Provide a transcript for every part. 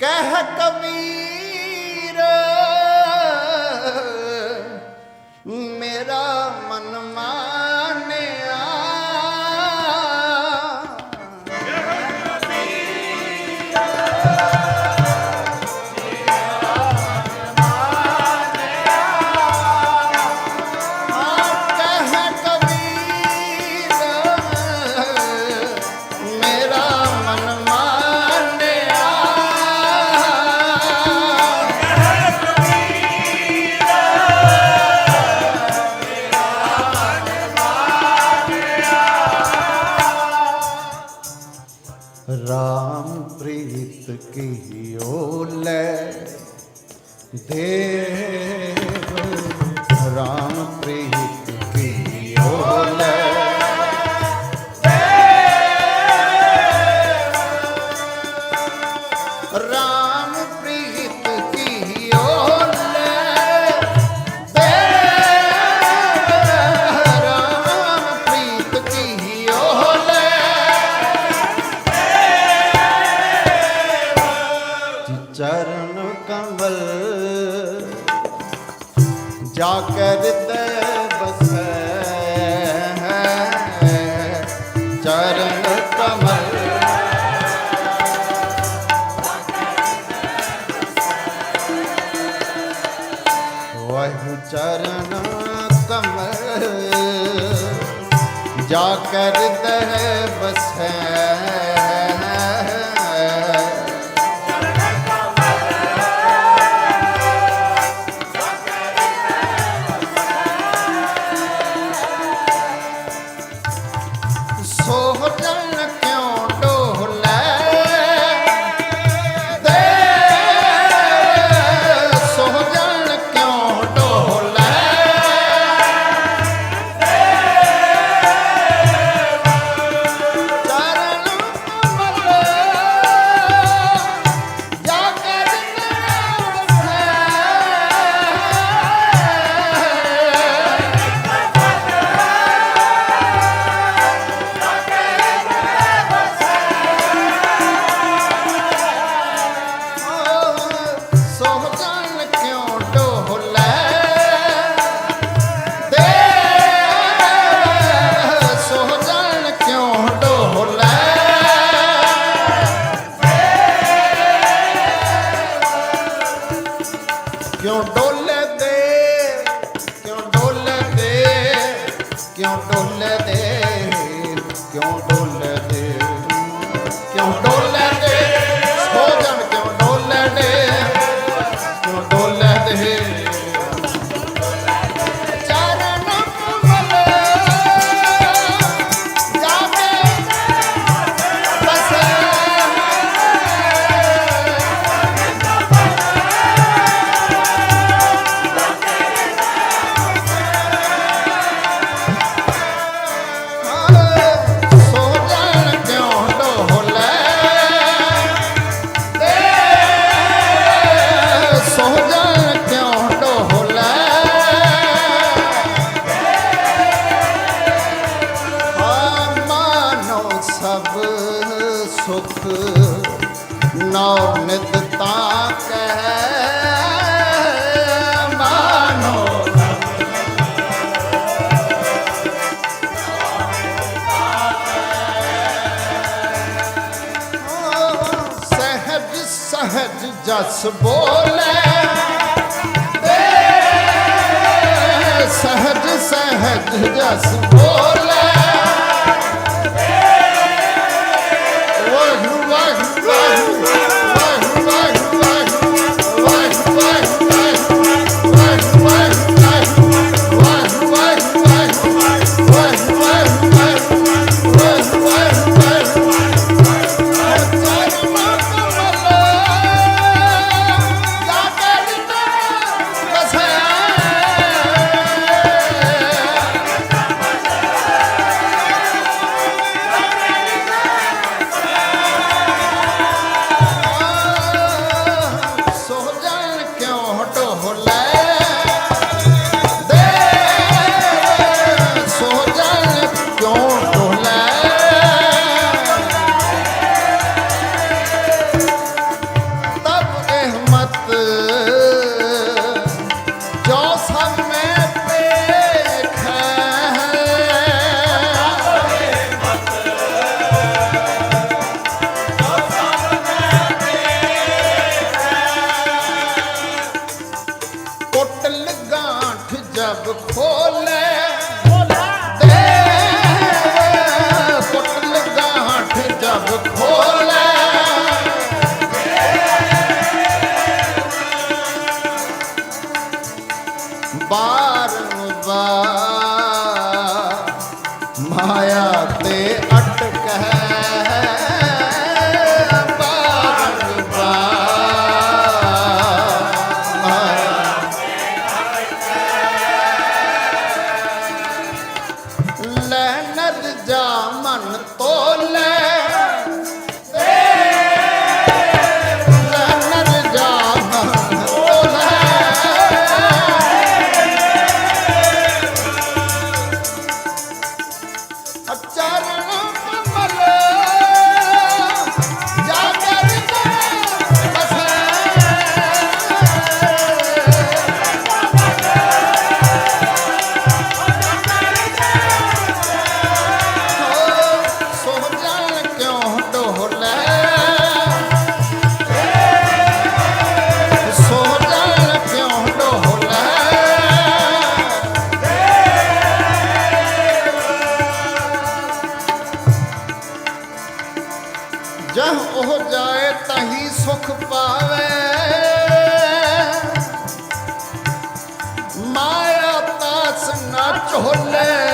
ਕਹਿ ਕਬੀਰ ਮੇਰਾ de ਚਰਨ ਕਮਲ ਜਾ ਕਰ ਦਹਿ ਸੁਖ ਨੌ ਨਿਤ ਤਾਂ ਕਹਿ ਮਾਨੋ। ਜਸ ਬੋਲੇ। ਸਹਜ ਸਹਜ ਜਸ ਬੋਲੇ। the করলে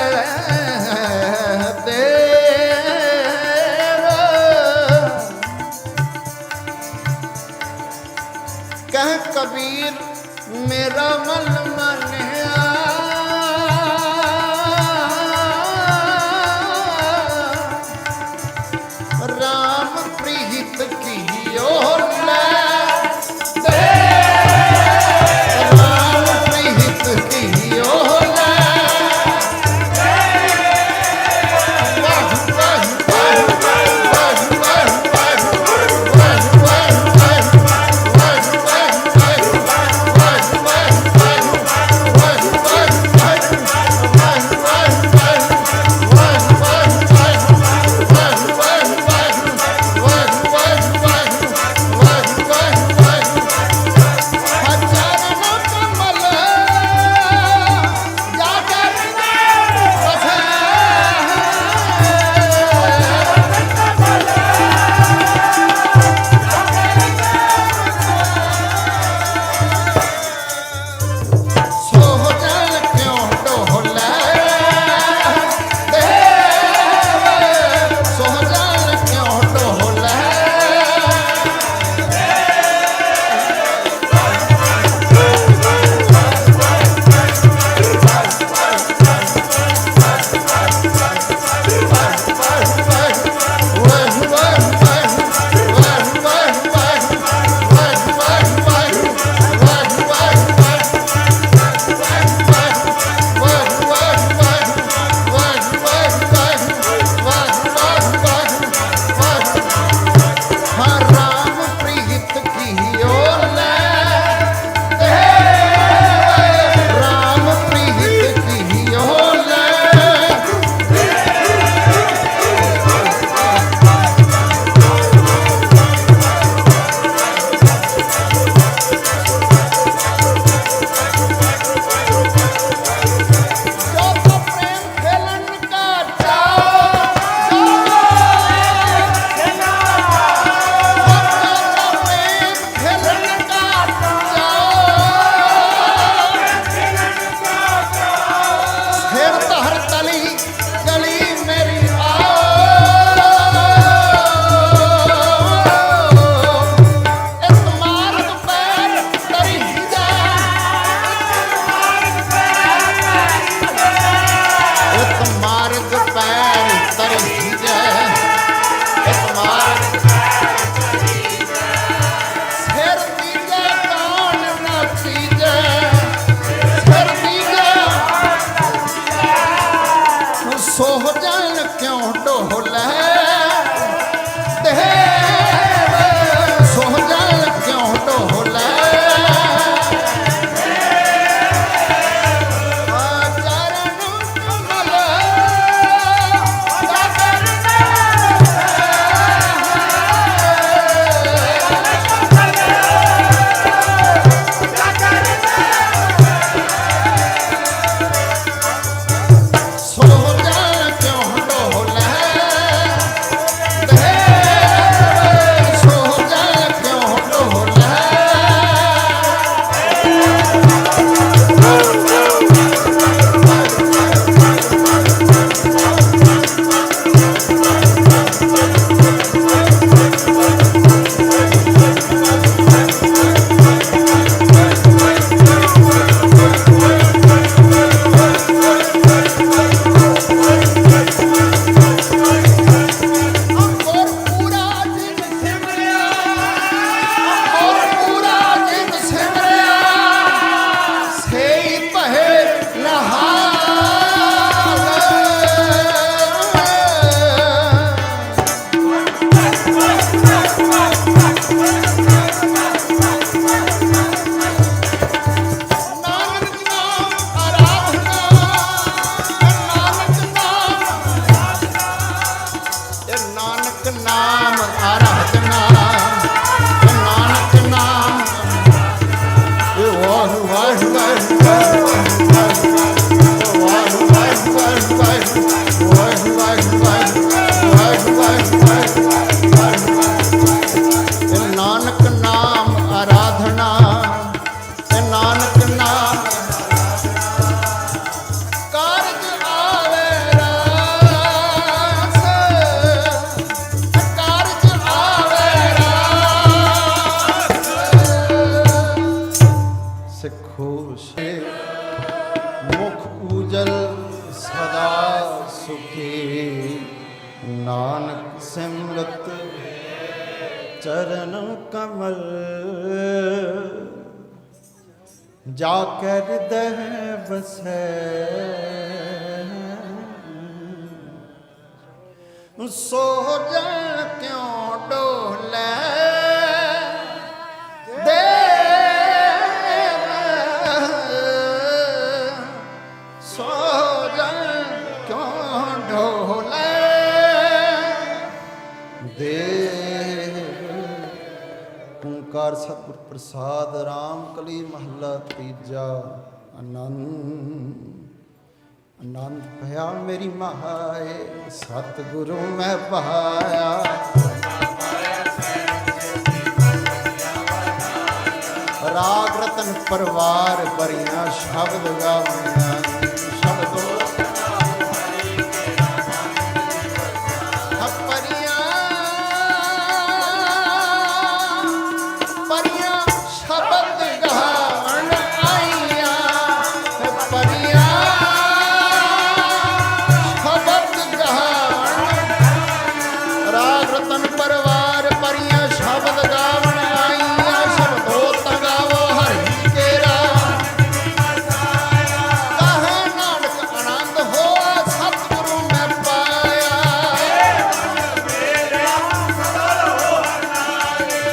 ਨਾਨਕ ਸਿਮਰਤ ਚਰਨ ਕਮਲ ਜਾ ਕਰ ਦਹ ਵਸੈ। ਸੋ ਜਾ ਕਿਉ ਡੋਲੇ? ਦੇਹ ਓੰਕਾਰ ਸਤਿਗੁਰ ਪ੍ਰਸਾਦ, ਰਾਮ ਕਲੀ ਮਹੱਲਾ ਤੀਜਾ ਅਨੰਦ ਆਨੰਦ ਭਇਆ ਮੇਰੀ ਮਹਾਏ ਸਤਿਗੁਰੂ ਮੈਂ ਪਾਇਆ। ਰਾਗ ਰਤਨ ਪਰਵਾਰ ਭਰੀਆਂ ਸ਼ਬਦ ਗਾਵਣਾ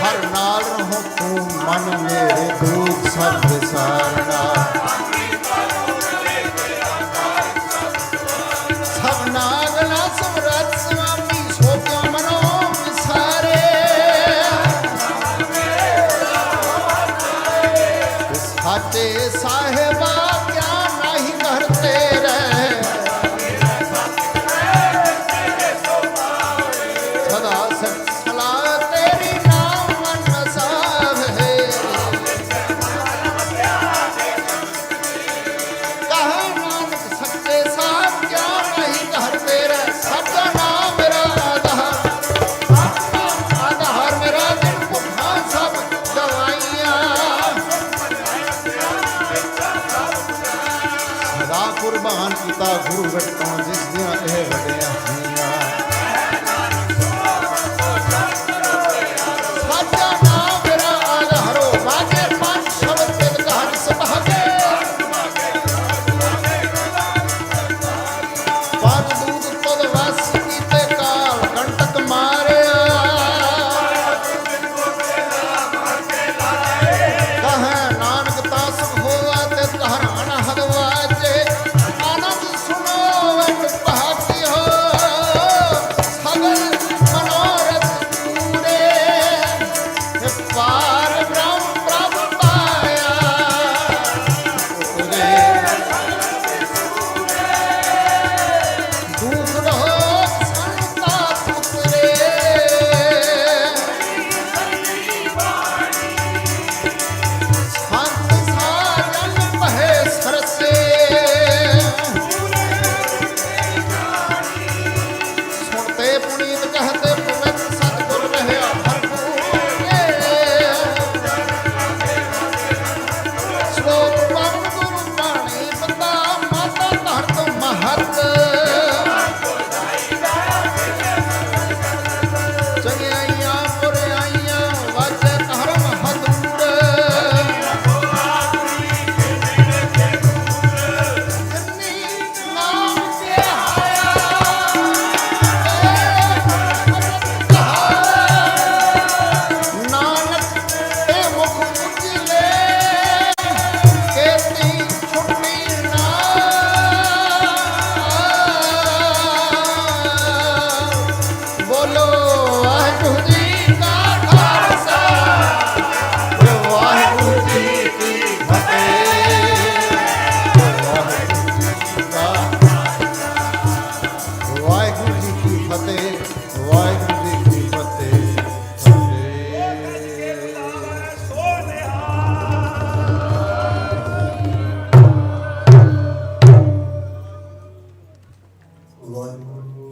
ਹਰ ਨਾਲ ਰਹੋ ਤੂੰ ਮਨ ਮੇਰੇ ਦੂਖ ਸਭ ਵਿਸਾਰ